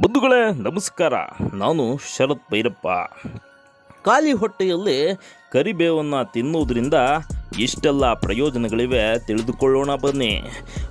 ಬಂಧುಗಳೇ ನಮಸ್ಕಾರ. ನಾನು ಶರತ್ ಭೈರಪ್ಪ. ಖಾಲಿ ಹೊಟ್ಟೆಯಲ್ಲಿ ಕರಿಬೇವನ್ನು ತಿನ್ನುವುದರಿಂದ ಇಷ್ಟೆಲ್ಲ ಪ್ರಯೋಜನಗಳಿವೆ ತಿಳಿದುಕೊಳ್ಳೋಣ ಬನ್ನಿ.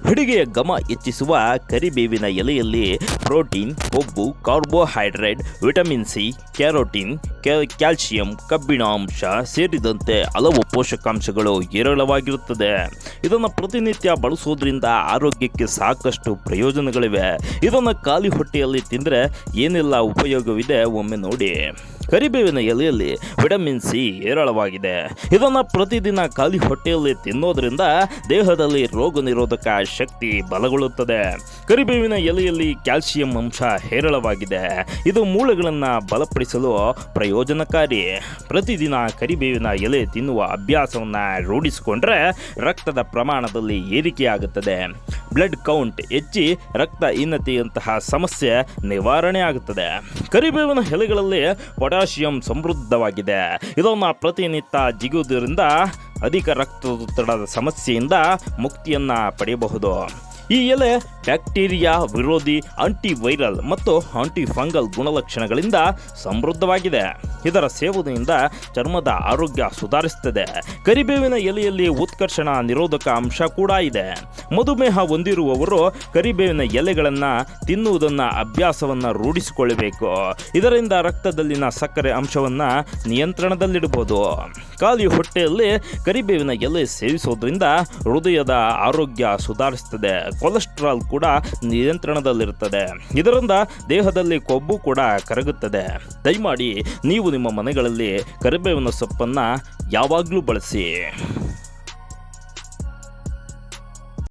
ಹಿಡಿಗೆಯ ಗಮ ಹೆಚ್ಚಿಸುವ ಕರಿಬೇವಿನ ಎಲೆಯಲ್ಲಿ ಪ್ರೋಟೀನ್, ಕೊಬ್ಬು, carbohydrate, vitamin C, carotene calcium calcium, ಕಬ್ಬಿಣಾಂಶ ಸೇರಿದಂತೆ ಹಲವು ಪೋಷಕಾಂಶಗಳು ಹೇರಳವಾಗಿರುತ್ತದೆ. ಇದನ್ನು ಪ್ರತಿನಿತ್ಯ ಬಳಸೋದ್ರಿಂದ ಆರೋಗ್ಯಕ್ಕೆ ಸಾಕಷ್ಟು ಪ್ರಯೋಜನಗಳಿವೆ. ಇದನ್ನು ಖಾಲಿ ಹೊಟ್ಟೆಯಲ್ಲಿ ತಿಂದರೆ ಏನೆಲ್ಲ ಉಪಯೋಗವಿದೆ ಒಮ್ಮೆ ನೋಡಿ. ಕರಿಬೇವಿನ ಎಲೆಯಲ್ಲಿ ವಿಟಮಿನ್ ಸಿ ಹೇರಳವಾಗಿದೆ. ಇದನ್ನು ಪ್ರತಿದಿನ ಹೊಟ್ಟೆಯಲ್ಲಿ ತಿನ್ನೋದ್ರಿಂದ ದೇಹದಲ್ಲಿ ರೋಗ ನಿರೋಧಕ ಶಕ್ತಿ ಬಲಗೊಳ್ಳುತ್ತದೆ. ಕರಿಬೇವಿನ ಎಲೆಯಲ್ಲಿ ಕ್ಯಾಲ್ಸಿಯಂ ಅಂಶ ಹೇರಳವಾಗಿದೆ. ಇದು ಮೂಳೆಗಳನ್ನು ಬಲಪಡಿಸಲು ಪ್ರಯೋಜನಕಾರಿ. ಪ್ರತಿದಿನ ಕರಿಬೇವಿನ ಎಲೆ ತಿನ್ನುವ ಅಭ್ಯಾಸವನ್ನು ರೂಢಿಸಿಕೊಂಡ್ರೆ ರಕ್ತದ ಪ್ರಮಾಣದಲ್ಲಿ ಏರಿಕೆಯಾಗುತ್ತದೆ. ಬ್ಲಡ್ ಕೌಂಟ್ ಹೆಚ್ಚಿ ರಕ್ತ ಹೀನತೆಯಂತಹ ಸಮಸ್ಯೆ ನಿವಾರಣೆ ಆಗುತ್ತದೆ. ಕರಿಬೇವಿನ ಎಲೆಗಳಲ್ಲಿ ಪೊಟ್ಯಾಸಿಯಂ ಸಮೃದ್ಧವಾಗಿದೆ. ಇದನ್ನು ಪ್ರತಿನಿತ್ಯ ಜಿಗುವುದರಿಂದ ಅಧಿಕ ರಕ್ತದೊತ್ತಡದ ಸಮಸ್ಯೆಯಿಂದ ಮುಕ್ತಿಯನ್ನು ಪಡೆಯಬಹುದು. ಈ ಎಲೆ ಬ್ಯಾಕ್ಟೀರಿಯಾ ವಿರೋಧಿ ಆಂಟಿವೈರಲ್ ಮತ್ತು ಆಂಟಿಫಂಗಲ್ ಗುಣಲಕ್ಷಣಗಳಿಂದ ಸಮೃದ್ಧವಾಗಿದೆ. ಇದರ ಸೇವನೆಯಿಂದ ಚರ್ಮದ ಆರೋಗ್ಯ ಸುಧಾರಿಸುತ್ತದೆ. ಕರಿಬೇವಿನ ಎಲೆಯಲ್ಲಿ ಉತ್ಕರ್ಷಣ ನಿರೋಧಕ ಅಂಶ ಕೂಡ ಇದೆ. ಮಧುಮೇಹ ಹೊಂದಿರುವವರು ಕರಿಬೇವಿನ ಎಲೆಗಳನ್ನು ತಿನ್ನುವುದನ್ನು ಅಭ್ಯಾಸವನ್ನು ರೂಢಿಸಿಕೊಳ್ಳಬೇಕು. ಇದರಿಂದ ರಕ್ತದಲ್ಲಿನ ಸಕ್ಕರೆ ಅಂಶವನ್ನು ನಿಯಂತ್ರಣದಲ್ಲಿಡಬಹುದು ಖಾಲಿ ಹೊಟ್ಟೆಯಲ್ಲಿ ಕರಿಬೇವಿನ ಎಲೆ ಸೇವಿಸೋದ್ರಿಂದ ಹೃದಯದ ಆರೋಗ್ಯ ಸುಧಾರಿಸುತ್ತದೆ. ಕೊಲೆಸ್ಟ್ರಾಲ್ ಕೂಡ ನಿಯಂತ್ರಣದಲ್ಲಿರುತ್ತದೆ. ಇದರಿಂದ ದೇಹದಲ್ಲಿ ಕೊಬ್ಬು ಕೂಡ ಕರಗುತ್ತದೆ. ದಯಮಾಡಿ ನೀವು ನಿಮ್ಮ ಮನೆಗಳಲ್ಲಿ ಕರಿಬೇವಿನ ಸೊಪ್ಪನ್ನು ಯಾವಾಗಲೂ ಬಳಸಿ.